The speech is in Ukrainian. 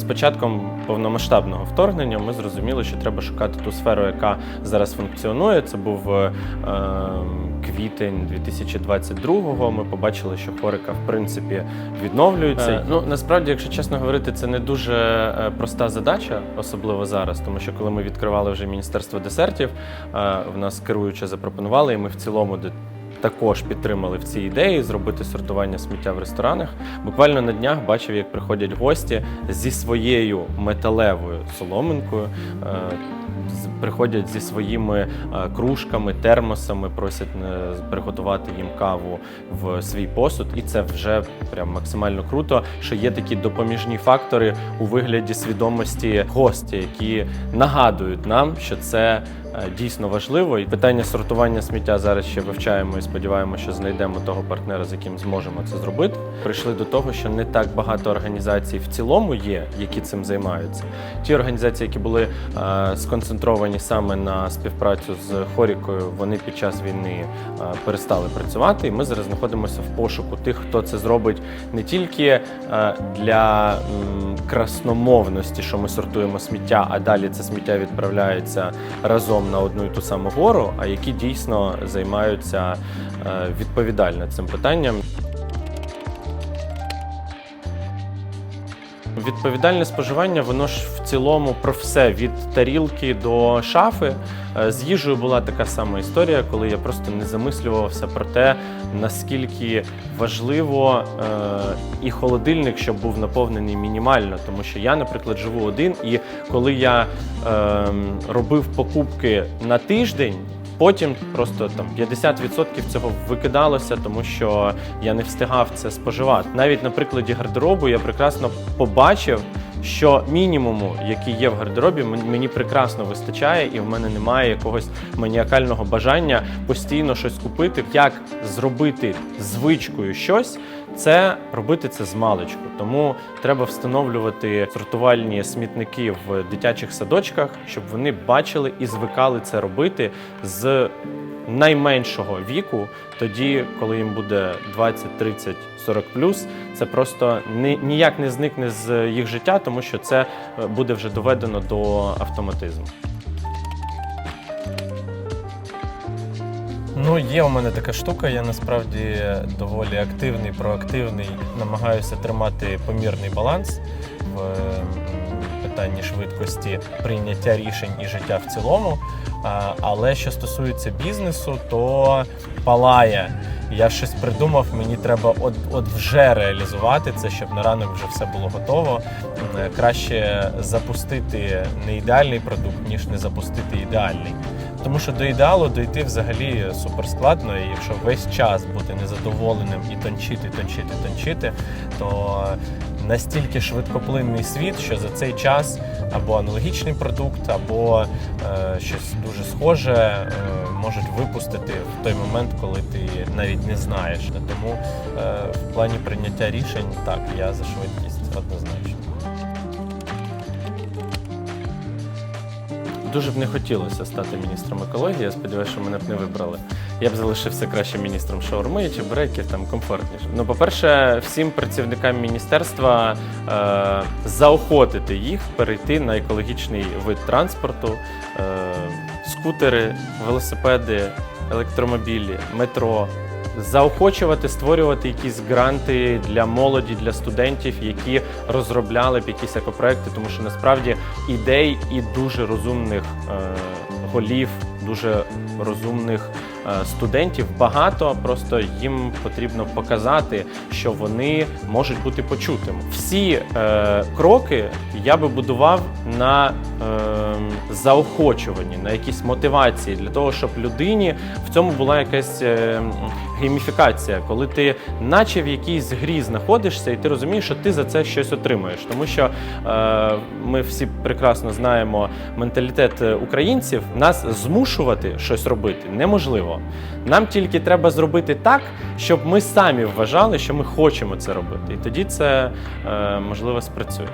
З початком повномасштабного вторгнення ми зрозуміли, що треба шукати ту сферу, яка зараз функціонує. Це був е, квітень 2022-го. Ми побачили, що хорика в принципі відновлюється. Е, ну насправді, якщо чесно говорити, це не дуже е, проста задача, особливо зараз, тому що коли ми відкривали вже міністерство десертів, е, в нас керуюче запропонували, і ми в цілому також підтримали в цій ідеї зробити сортування сміття в ресторанах. Буквально на днях бачив, як приходять гості зі своєю металевою соломинкою. е, Приходять зі своїми е, кружками, термосами, просять е, приготувати їм каву в свій посуд, і це вже прям максимально круто. Що є такі допоміжні фактори у вигляді свідомості гостя, які нагадують нам, що це дійсно важливо. І питання сортування сміття зараз ще вивчаємо і сподіваємося, що знайдемо того партнера, з яким зможемо це зробити. Прийшли до того, що не так багато організацій в цілому є, які цим займаються. Ті організації, які були е, сконцентровані саме на співпрацю з Хорікою, вони під час війни е, перестали працювати. І ми зараз знаходимося в пошуку тих, хто це зробить не тільки е, для красномовності, що ми сортуємо сміття, а далі це сміття відправляється разом на одну і ту саму гору, а які дійсно займаються е, відповідально цим питанням. Відповідальне споживання, воно ж в цілому про все від тарілки до шафи. Е, З їжею була така сама історія, коли я просто не замислювався про те, наскільки важливо е, і холодильник, щоб був наповнений мінімально. Тому що я, наприклад, живу один, і коли я е, робив покупки на тиждень. Потім просто там 50% цього викидалося, тому що я не встигав це споживати. Навіть на прикладі гардеробу я прекрасно побачив, що мінімуму, який є в гардеробі, мені прекрасно вистачає, і в мене немає якогось маніакального бажання постійно щось купити. Як зробити звичкою щось, це робити це з маличку. Тому треба встановлювати сортувальні смітники в дитячих садочках, щоб вони бачили і звикали це робити з найменшого віку, тоді, коли їм буде 20, 30, 40 плюс, це просто ні- ніяк не зникне з їх життя, тому що це е, буде вже доведено до автоматизму. Ну, є у мене така штука, я насправді доволі активний, проактивний, намагаюся тримати помірний баланс в питанні швидкості прийняття рішень і життя в цілому. Але що стосується бізнесу, то палає. Я щось придумав, мені треба от, от вже реалізувати це, щоб на ранок вже все було готово. Краще запустити не ідеальний продукт, ніж не запустити ідеальний. Тому що до ідеалу дойти взагалі суперскладно, і якщо весь час бути незадоволеним і тончити, тончити, тончити, то настільки швидкоплинний світ, що за цей час або аналогічний продукт, або е, щось дуже схоже е, можуть випустити в той момент, коли ти навіть не знаєш. Тому е, в плані прийняття рішень так, я за швидкість однозначно. Дуже б не хотілося стати міністром екології. Я сподіваюся, що мене б не вибрали. Я б залишився краще міністром шаурми чи бреків, там комфортніше. Ну, по-перше, всім працівникам міністерства е, заохотити їх перейти на екологічний вид транспорту, е, скутери, велосипеди, електромобілі, метро. Заохочувати, створювати якісь гранти для молоді, для студентів, які розробляли б якісь екопроекти, тому що насправді ідей і дуже розумних е, голів, дуже розумних студентів багато. Просто їм потрібно показати, що вони можуть бути почутими. Всі е, кроки я би будував на е, заохочуванні, на якісь мотивації для того, щоб людині в цьому була якась е, гейміфікація, коли ти, наче в якійсь грі знаходишся, і ти розумієш, що ти за це щось отримуєш. Тому що е, ми всі прекрасно знаємо менталітет е, українців. Нас змушувати щось робити неможливо. Нам тільки треба зробити так, щоб ми самі вважали, що ми хочемо це робити, і тоді це е, можливо спрацює.